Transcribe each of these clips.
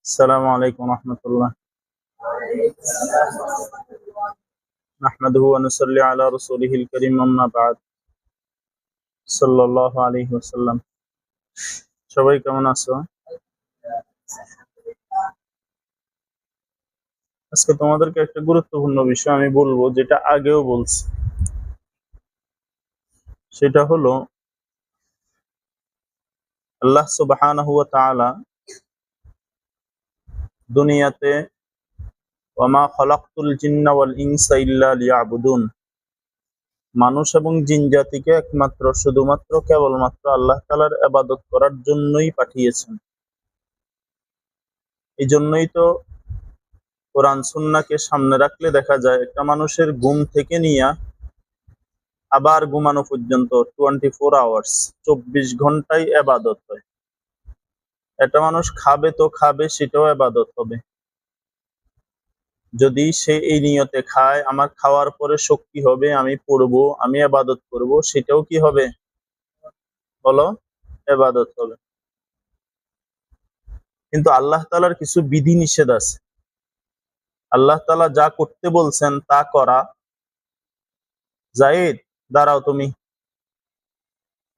السلام عليكم ورحمة الله نحمده ونصلي على رسوله الكريم أما بعد صلى الله عليه وسلم সবাই কেমন আছো আজকে তোমাদেরকে একটা গুরুত্বপূর্ণ বিষয় আমি বলবো যেটা আগেও বলছি সেটা হলো আল্লাহ সুবহানাহু ওয়া তাআলা দুনিয়াতে, ওয়ামা খলাকতুল জিন্না ওয়াল ইনসা ইল্লা লিয়াবুদুন। মানুষ এবং জিন জাতিকে একমাত্র, শুধুমাত্র, কেবলমাত্র আল্লাহ তাআলার ইবাদত করার জন্যই পাঠিয়েছেন। এই জন্যই তো কোরআন সুন্নাহকে সামনে রাখলে দেখা যায়, একটা মানুষের ঘুম থেকে নিয়ে আবার ঘুমানো পর্যন্ত টোয়েন্টি ফোর আওয়ার্স চব্বিশ ঘন্টায় এবাদত হয়। একটা মানুষ খাবে তো খাবে, সেটাও এবাদত হবে। যদি সে এই নিয়তে খায়, আমার খাওয়ার পরে শক্তি হবে, আমি পড়ব, আমি আবাদত করব, সেটাও কি হবে? বলো এবাদত হবে। কিন্তু আল্লাহ তালার কিছু বিধি নিষেধ আছে। আল্লাহ তালা যা করতে বলছেন, তা করা জায়েদ দাঁড়াও তুমি।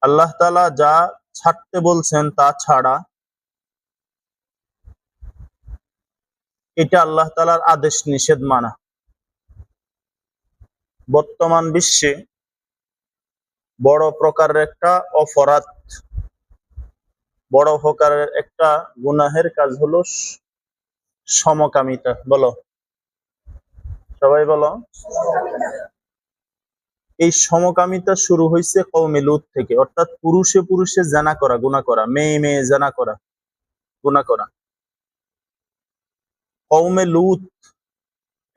আল্লাহ তালা যা ছাড়তে বলছেন, তা ছাড়া এটা আল্লাহ তালার আদেশ নিষেধ মানা। বর্তমান বিশ্বে বড় প্রকারের একটা অপরাধ, বড় প্রকারের একটা গুনাহের কাজ হলো সমকামিতা। বলো। সবাই বলো। এই সমকামিতা শুরু হয়েছে কৌমে লুত থেকে, অর্থাৎ পুরুষে পুরুষে জানা করা গুণা করা, মেয়ে মেয়ে জানা করা গুণা করা। কৌমে লুত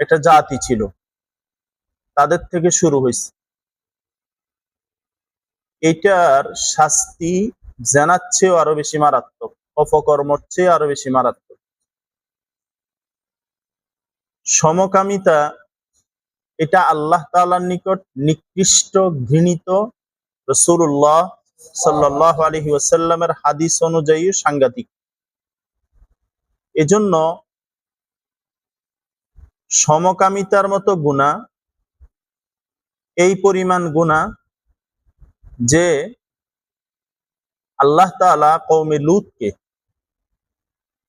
একটা জাতি ছিল। তাদের থেকে শুরু হয়েছে। এটার শাস্তি জানার চেয়েও আরও বেশি মারাত্মক, অপকর্মর চেয়ে আরও বেশি মারাত্মক। সমকামিতা এটা আল্লাহ তালার নিকট নিকৃষ্ট ঘৃণিত রসুল্লাহ সাল্লাহ আলহি ওয়াসাল্লামের হাদিস অনুযায়ী সাংঘাতিক। এজন্য সমকামিতার মতো গুণা, এই পরিমাণ গুণা যে আল্লাহ তাআলা কৌমে লুতকে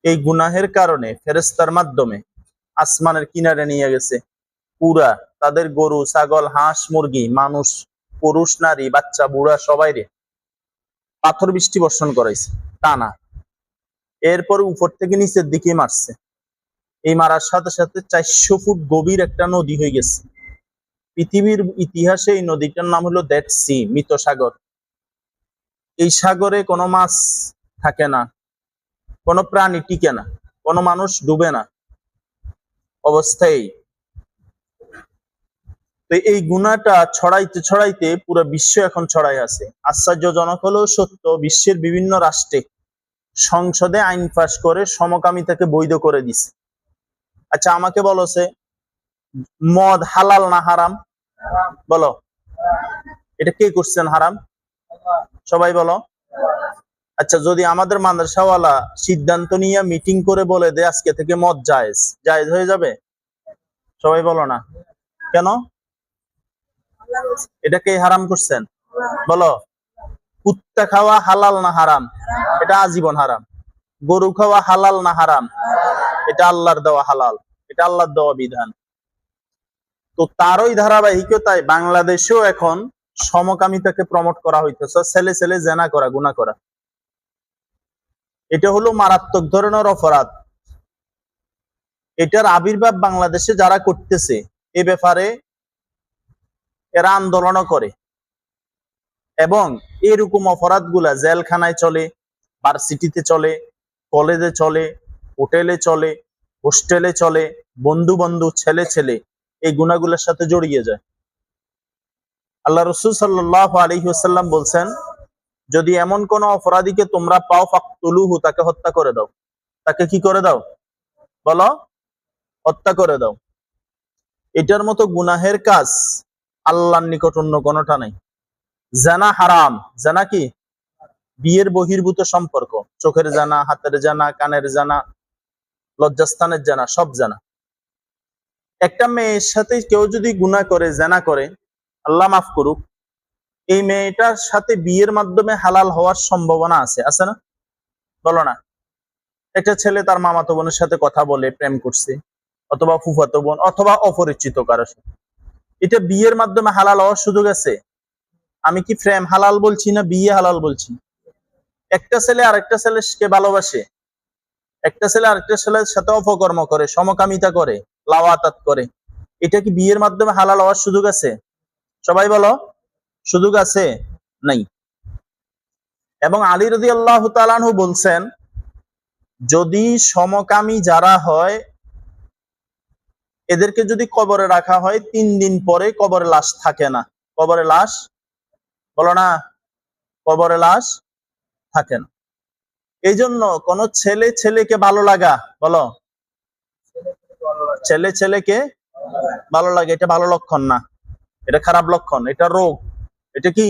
এই গুনাহের কারণে ফেরেস্তার মাধ্যমে আসমানের কিনারে নিয়ে গেছে। পুরা তাদের গরু, ছাগল, হাঁস, মুরগি, মানুষ, পুরুষ, নারী, বাচ্চা, বুড়া সবাই রে পাথর বৃষ্টি বর্ষণ করাইছে, টানা। এরপর উপর থেকে নিচের দিকে মারছে। এই মারার সাথে সাথে চারশো ফুট গভীর একটা নদী হয়ে গেছে। পৃথিবীর ইতিহাসে এই নদীটার নাম হলো দ্যাট সি, মৃত সাগর। এই সাগরে কোনো মাছ থাকে না, কোনো প্রাণী টিকে না, কোনো মানুষ ডুবে না। অবস্থায় তো এই গুণাটা ছড়াইতে ছড়াইতে পুরো বিশ্ব এখন ছড়াই আছে। আশ্চর্যজনক হলেও সত্য, বিশ্বের বিভিন্ন রাষ্ট্রে সংসদে আইন পাশ করে সমকামিতাকে বৈধ করে দিছে। আচ্ছা আমাকে বলো সে মদ হালাল না হারাম? বলো। এটা কে করছেন হারাম? সবাই বলো। আচ্ছা যদি আমাদের মাদ্রাসাওয়ালা সিদ্ধান্ত নিয়ে মিটিং করে বলে দে আজকে থেকে মদ জায়েজ জায়েজ হয়ে যাবে? সবাই বলো না। কেন? এটা কে হারাম করছেন? বলো। কুত্তা খাওয়া হালাল না হারাম? এটা আজীবন হারাম। গরু খাওয়া হালাল না হারাম? এটা আল্লাহর দেওয়া হালাল, এটা আল্লাহর দেওয়া বিধান। তো তারই ধারাবাহিকতায় বাংলাদেশেও এখন সমকামিতাকে প্রমোট করা হইতেছে, ছেলে ছেলে জেনা করা, গুণা করা। এটা হলো মারাত্মক ধরনের অপরাধ। এটার আবির্ভাব বাংলাদেশে যারা করতেছে, এ ব্যাপারে এরা আন্দোলনও করে। এবং এরকম অপরাধগুলা জেলখানায় চলে, ভার্সিটিতে চলে, কলেজে চলে হোটেলে চলে, হোস্টেলে চলে বন্ধু বন্ধু ছেলে ছেলে এই গুণাগুলোর সাথে জড়িয়ে যায়। আল্লাহ রসুল সাল্লাহ আলহিহাল্লাম বলছেন, যদি এমন কোন অপরাধীকে তোমরা পাও, ফাকতুলুহু, তাকে হত্যা করে দাও। তাকে কি করে দাও? বলো, হত্যা করে দাও। এটার মতো গুনাহের কাজ আল্লাহর নিকট অন্য কোনটা নাই। জানা হারাম। জানা কি? বিয়ের বহির্ভূত সম্পর্ক। চোখের জানা, হাতের জানা, কানের জানা লজ্জাস্থানের জানা, সব জানা। একটা মেয়ের সাথে কেউ যদি গুনাহ করে, জানা করে, আল্লাহ মাফ করুক, এই মেয়েটার সাথে বিয়ের মাধ্যমে হালাল হওয়ার সম্ভাবনা আছে আছে না? বলো না। একটা ছেলে তার মামাতো বোনের সাথে কথা বলে, প্রেম করছে, অথবা ফুফাতো বোন, অথবা অপরিচিত কারও সাথে। এটা বিয়ের মাধ্যমে হালাল হওয়ার সুযোগ আছে? আমি কি প্রেম হালাল বলছি না বিয়ে হালাল বলছি? একটা ছেলে আর আরেকটা ছেলেকে ভালোবাসে একটা ছেলে আরেকটা ছেলের সাথে অপকর্ম করে, সমকামিতা করে, লাওয়াতাত করে। এটা কি বিয়ের মাধ্যমে হালাল হওয়ার সুযোগ আছে? সবাই বলো, সুযোগ আছে? নাই। এবং আলী রদি আল্লাহ তালানহু বলছেন, যদি সমকামী যারা হয়, এদেরকে যদি কবরে রাখা হয়, তিন দিন পরে কবরে লাশ থাকে না। কবরে লাশ? বলো না, কবরে লাশ থাকে না। এই জন্য কোন ছেলে ছেলেকে ভালো লাগা, বলো। ছেলে ছেলেকে ভালো লাগে, এটা ভালো লক্ষণ না। এটা খারাপ লক্ষণ, এটা রোগ। এটা কি?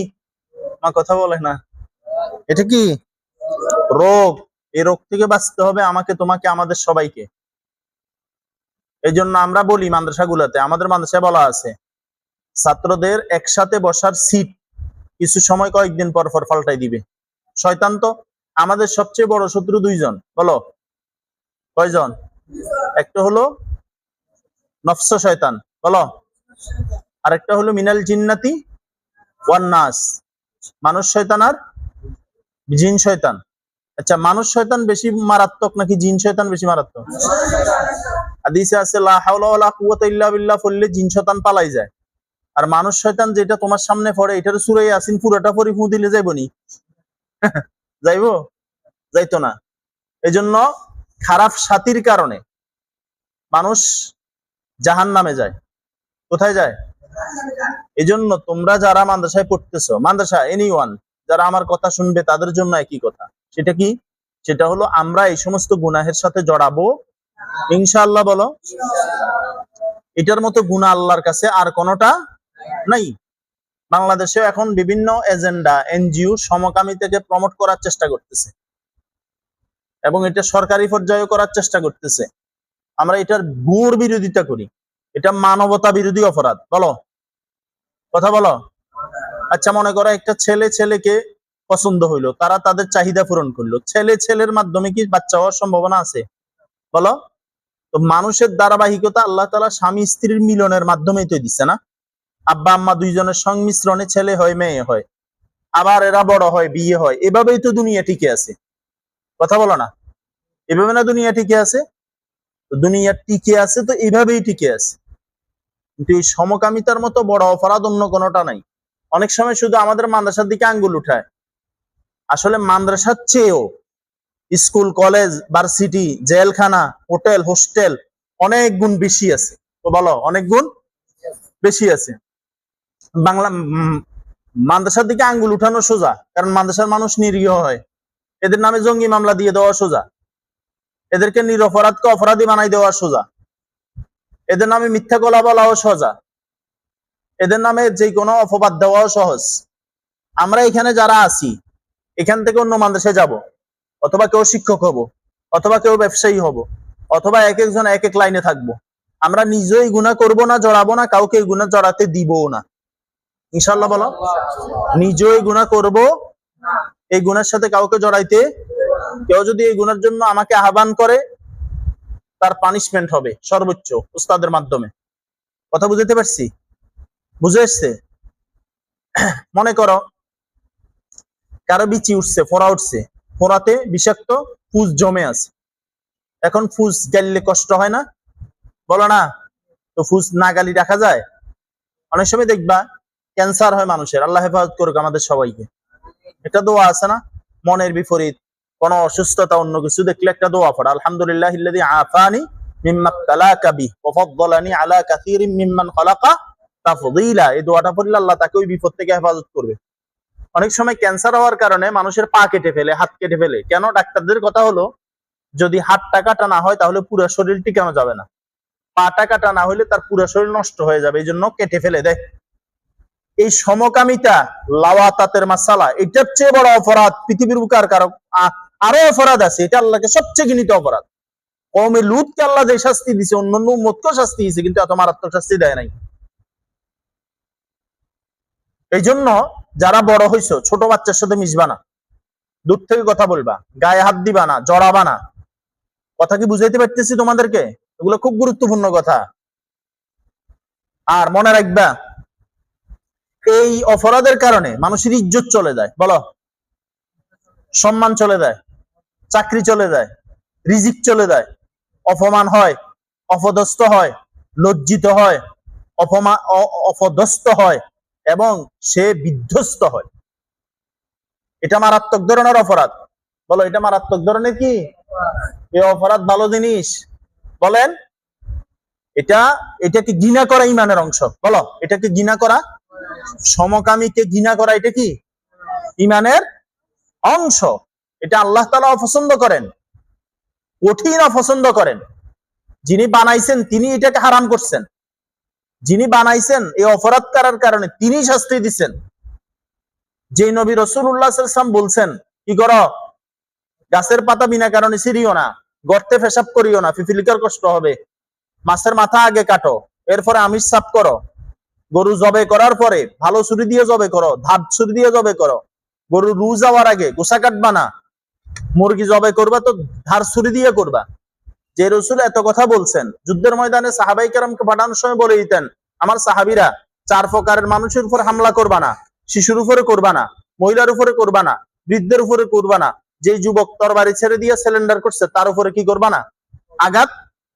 মা কথা বলে না। এটা কি? রোগ। এই রোগ থেকে বাঁচতে হবে আমাকে, তোমাকে, আমাদের সবাইকে। এই জন্য আমরা বলি মাদ্রাসাগুলোতে, আমাদের মাদ্রাসায় বলা আছে, ছাত্রদের একসাথে বসার সিট কিছু সময় কয়েকদিন পর পর পাল্টাই দিবে। শয়তান তো আমাদের সবচেয়ে বড় শত্রু দুইজন, বলো। কয়জন? একটা হলো নফস শয়তান, বলো। আরেকটা হলো মিনাল জিন্নাতি ওয়ান নাস, মানুষ শয়তান আর জিন শয়তান। আচ্ছা মানুষ শয়তান বেশি মারাত্মক নাকি জিন শয়তান বেশি মারাত্মক? হাদিসে আছে, লা হাওলা ওয়ালা কুওয়াতা ইল্লা বিল্লাহ জিন শয়তান পালাই যায়। আর মানুষ শয়তান যেটা তোমার সামনে পড়ে, এটার সুরে আসিন পুরোটা পরি ফু দিলে যাইবনি। যাইবো? যাইতো না। এজন্য খারাপ সাথীর কারণে মানুষ জাহান নামে যায়। কোথায় যায়? এজন্য তোমরা যারা মাদ্রাসায় পড়তেছো, মাদ্রাসা এনি ওয়ান যারা আমার কথা শুনবে, তাদের জন্য একই কথা। সেটা কি? সেটা হলো আমরা এই সমস্ত গুনাহের সাথে জড়াবো। ইনশাআল্লাহ বলো। এটার মতো গুণা আল্লাহর কাছে আর কোনোটা নাই। বাংলাদেশে এখন বিভিন্ন এজেন্ডা, এনজিও সমকামিতাকে প্রমোট করার চেষ্টা করতেছে। এবং এটা সরকারি পর্যায়ে করার চেষ্টা করতেছে। আমরা এটার ঘোর বিরোধিতা করি। এটা মানবতা বিরোধী অপরাধ। বলো। কথা বলো। আচ্ছা মনে করো একটা ছেলে ছেলেকে পছন্দ হইল, তারা তাদের চাহিদা পূরণ করল। ছেলে ছেলের মাধ্যমে কি বাচ্চা হওয়ার সম্ভাবনা আছে? বলো। তো মানুষের ধারাবাহিকতা আল্লাহ তালা স্বামী স্ত্রীর মিলনের মাধ্যমেই তো দিচ্ছে না? আব্বা আম্মা দুইজনের সংমিশ্রণে ছেলে হয়, মেয়ে হয়। আবার এরা বড় হয়, বিয়ে হয়। এভাবেই তো দুনিয়া টিকে আছে। কথা বলো না। এভাবে না দুনিয়া টিকে আছে? দুনিয়া টিকে আছে তো এইভাবেই টিকে আছে। কিন্তু এই সমকামিতার মতো বড় অপরাধ অন্য কোনোটা নাই। অনেক সময় শুধু আমাদের মাদ্রাসার দিকে আঙ্গুল উঠায়। আসলে মাদ্রাসার চেয়েও স্কুল, কলেজ, ভার্সিটি, জেলখানা, হোটেল, হোস্টেল অনেক গুণ বেশি আছে। তো বলো, অনেক গুণ বেশি আছে। বাংলা মাদ্রাসার দিকে আঙ্গুল উঠানো সোজা, কারণ মাদ্রাসার মানুষ নিরীহ হয়। এদের নামে জঙ্গি মামলা দিয়ে দেওয়া সোজা। এদেরকে নিরপরাধকে অপরাধী বানাই দেওয়া সোজা। এদের নামে মিথ্যা গলা বলাও সোজা। এদের নামে যে কোনো অপবাদ দেওয়াও সহজ। আমরা এখানে যারা আছি, এখান থেকে অন্য মাদ্রাসায় যাব, অথবা কেউ শিক্ষক হব, অথবা কেউ ব্যবসায়ী হব, অথবা এক একজন এক এক লাইনে থাকব। আমরা নিজেই গুণা করব না, জড়াবো না, কাউকে গুণা জড়াতে দিবও না। ইনশাল্লাহ বলো। নিজেই গুণা করব। এই গুণের সাথে কাউকে জড়াইতে কেউ যদি এই গুণের জন্য আমাকে আহ্বান করে, তার পানিশমেন্ট হবে সর্বোচ্চ উস্তাদের মাধ্যমে। কথা বুঝতে পারছি? বুঝে এসছে মনে করো, কারও বিচি উঠছে, ফোড়া উঠছে, ফোড়াতে বিষাক্ত ফুস জমে আছে। এখন ফুস গালিলে কষ্ট হয় না? বলো না, তো ফুস না গালি রাখা যায়? অনেক সময় দেখবা ক্যান্সার হয় মানুষের। আল্লাহ হেফাজত করুক আমাদের সবাইকে। একটা দোয়া আছে না? মনের বিপরীত, কোন অসুস্থতা, অন্য কিছু দেখলে একটা দোয়া পড়া। আলহামদুলিল্লাহ আফানি বিপদ থেকে হেফাজত করবে। অনেক সময় ক্যান্সার হওয়ার কারণে মানুষের পা কেটে ফেলে, হাত কেটে ফেলে। কেন? ডাক্তারদের কথা হলো, যদি হাতটা কাটা না হয় তাহলে পুরো শরীর টিকানো যাবে না? পাটা কাটা না হলে তার পুরো শরীর নষ্ট হয়ে যাবে, এই জন্য কেটে ফেলে। দেয় এই সমকামিতা লাওয়াতাতের মাসালা, এটার চেয়ে বড় অপরাধ পৃথিবীর বুকার কারক আরও অপরাধ আছে। এটা আল্লাহকে সবচেয়ে ঘৃণিত অপরাধ। কমে আল্লাহ যে শাস্তি দিছে, অন্যান্য শাস্তি কিন্তু এত মারাত্মক শাস্তি দেয় নাই। এই জন্য যারা বড় হইছো, ছোট বাচ্চার সাথে মিশবা না। দূর থেকে কথা বলবা, গায়ে হাত দিবা না, জড়াবা না। কথা কি বুঝাইতে পারতেছি তোমাদেরকে? এগুলো খুব গুরুত্বপূর্ণ কথা। আর মনে রাখবা এই অপরাধের কারণে মানুষের ইজ্জত চলে যায়, বলো। সম্মান চলে যায়, চাকরি চলে যায়, রিজিক চলে যায়, অপমান হয়, অপদস্থ হয়, লজ্জিত হয়, অপমা, অ- অপদস্থ হয়, এবং সে বিধ্বস্ত হয়। এটা মারাত্মক ধরনের অপরাধ। বলো, এটা মারাত্মক ধরনের কি? এই অপরাধ ভালো জিনিস। বলেন, এটা, এটাকে ঘৃণা করা ইমানের অংশ। বলো, এটাকে ঘৃণা করা সমকামীকে ঘৃণা করা এটা কি? ইমানের অংশ। এটা আল্লাহ তালা অপছন্দ করেন। কঠিন অপছন্দ করেন। যিনি বানাইছেন, তিনি এটাকে হারাম করছেন। যিনি বানাইছেন, এই অপরাধ করার কারণে তিনি শাস্তি দিচ্ছেন। যে নবী রসুল্লাহাম বলছেন, কি করো? গাছের পাতা বিনা কারণে ছিড়িও না, গর্তে পেশাব করিও না, ফিফিলিকার কষ্ট হবে। মাছের মাথা আগে কাটো, এরপরে আমিষ সাফ করো। গরু জবে করার পরে ভালো ছুরি দিয়ে জবে করো, ধাপ ছুরি দিয়ে জবে করো। গরু রু যাওয়ার আগে গোসা কাটবা না, মুরগি জবে করবা তো ধার ছুরি দিয়ে করবা। যে রসুল এত কথা বলছেন, যুদ্ধের ময়দানে সাহাবাই কারামকে পাঠানোর সময় বলে দিতেন, আমার সাহাবিরা চার প্রকারের মানুষের উপর হামলা করবা না, শিশুর উপরে করবা না, মহিলার উপরে করবা না, বৃদ্ধের উপরে করবা না। যে যুবক তরবারি ছেড়ে দিয়ে সিলিন্ডার করছে, তার উপরে কি করবা না? আঘাত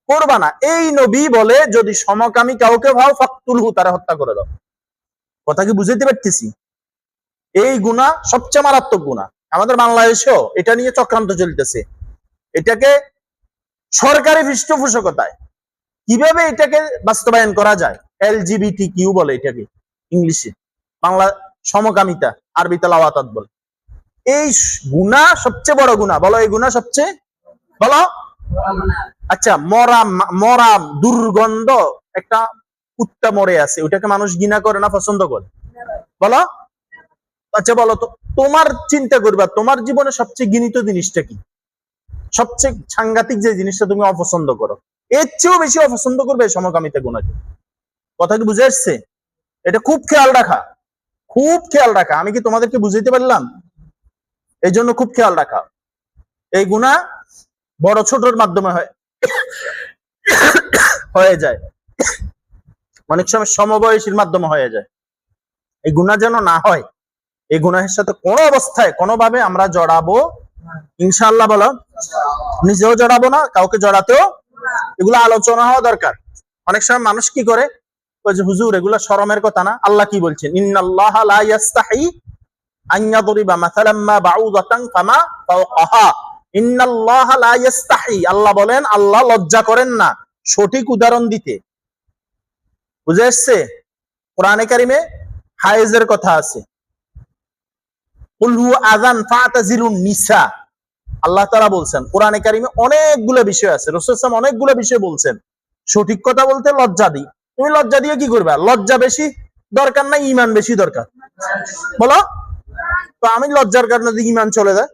করবা না। এই নবী বলে, যদি সমকামী কাউকে ভাও, ফাকতুলহু, তারা হত্যা করে দাও। কথা কি বুঝাইতে পারতেছি? এই গুণা সবচেয়ে মারাত্মক গুণা। আমাদের বাংলাদেশেও এটা নিয়ে চক্রান্ত চলতেছে। এটাকে সরকারি পৃষ্ঠপোষকতায় কীভাবে এটাকে বাস্তবায়ন করা যায়? এল এলজিবিটি কিউ বলে এটাকে ইংলিশে। বাংলা সমকামিতা আরবিতে লাওয়াতাত বলে। এই গুণা সবচেয়ে বড় গুণা। বলো এই গুণা সবচেয়ে? বলো। আচ্ছা মরা মরা দুর্গন্ধ একটা কুত্তা মরে আছে ওটাকে মানুষ ঘৃণা করে না পছন্দ করে? বলো? আচ্ছা বলো তো, তোমার চিন্তা করবা, তোমার জীবনে সবচেয়ে ঘৃণিত জিনিসটা কি? সবচেয়ে সাংঘাতিক যে জিনিসটা তুমি অপছন্দ করো, এর চেয়েও বেশি অপছন্দ করবে সমকামিতা গুণাকে। কথা কি বুঝে আসছে এটা খুব খেয়াল রাখা, খুব খেয়াল রাখা। আমি কি তোমাদেরকে বুঝাইতে পারলাম? এই জন্য খুব খেয়াল রাখা। এই গুণা বড় ছোটর মাধ্যমে হয়। হয়ে যায়। অনেক সময় সমবয়সীর মাধ্যমে হয়ে যায়। এই গুণা যেন না হয়, এই গুনাহের সাথে কোনো অবস্থায়, কোনোভাবে আমরা জড়াবো ইনশাল্লাহ বলো, নিজেও জড়াবো না, কাউকে জড়াতেও এগুলো আলোচনা হওয়া দরকার। অনেক সময় মানুষ কি করে? হুজুর, এগুলো শরমের কথা না, আল্লাহ কি বলছেন? ইয়াস্তাহি আল্লাহ বলেন, আল্লাহ লজ্জা করেন না। সঠিক উদাহরণ দিতে। বুঝে এসছে? কোরআনে কারিমে হায়েজের কথা আছে। নিসা। আল্লাহ তাআলা বলছেন, কোরআনে কারিমে অনেকগুলো বিষয় আছে। রাসূল সাল্লাল্লাহু অনেকগুলো বিষয় বলছেন। সঠিক কথা বলতে লজ্জা দিই। তুমি লজ্জা দিয়ে কি করবে? লজ্জা বেশি দরকার না ইমান বেশি দরকার? বলো। তো আমি লজ্জার কারণে ইমান চলে যায়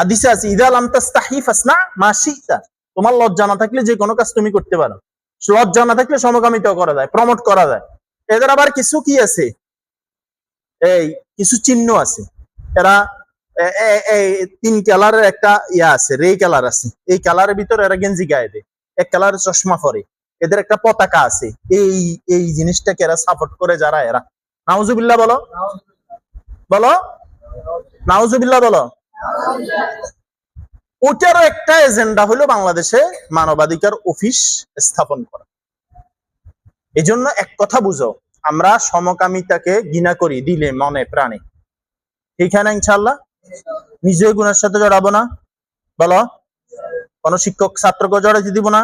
হাদিসে আছে, ইদা লাম তাস্তাহি ফাসনা মা শিতা। তোমার লজ্জা না থাকলে যে কোনো কাজ তুমি করতে পারো। লজ্জা না থাকলে সমকামিতাও করা যায় প্রমোট করা যায়। এদের আবার কিছু কি আছে? এই, কিছু চিহ্ন আছে। এরা তিন কালারের একটা ইয়া আছে, রে কালার আছে। এই কালারের ভিতরে এরা গেঞ্জি গায়ে দেয়। এক কালারের চশমা পরে। এদের একটা পতাকা আছে। এই এই জিনিসটাকে এরা সাপোর্ট করে যারা এরা। নাউজুবিল্লাহ বলো। বলো। নাউজুবিল্লাহ বলো। ওটারও একটা এজেন্ডা হলো বাংলাদেশে মানবাধিকার অফিস স্থাপন করা। এই জন্য এক কথা বুঝো, আমরা সমকামিতাকে ঘৃণা করি, দিলে, মনে, প্রাণে। ঠিক না ইনশাল্লাহ নিজে গুণের সাথে জড়াবো না। বলো? কোন শিক্ষক ছাত্রকে জড়াইতে দিব না?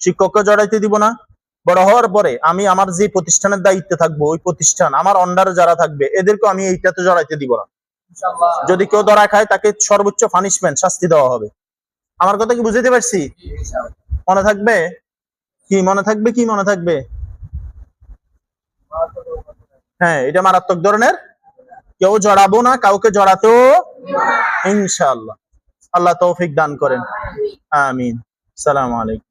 শিক্ষককে জড়াইতে দিব না? বড় হওয়ার পরে আমি আমার যে প্রতিষ্ঠানের দায়িত্বে থাকব, ওই প্রতিষ্ঠান, আমার অন্ডারে যারা থাকবে এদেরকে আমি এইটাতে জড়াইতে দিব না। যদি কেউ ধরা খায় তাকে সর্বোচ্চ পানিশমেন্ট শাস্তি দেওয়া হবে। আমার কথা কি বুঝাইতে পারছি? মনে থাকবে? কি মনে থাকবে? কি মনে থাকবে? হ্যাঁ এটা মারাত্মক ধরনের। কেউ জড়াবো না কাউকে জড়াতেও ইনশাআল্লাহ। আল্লাহ তৌফিক দান করেন। আমিন। সালাম আলাইকুম।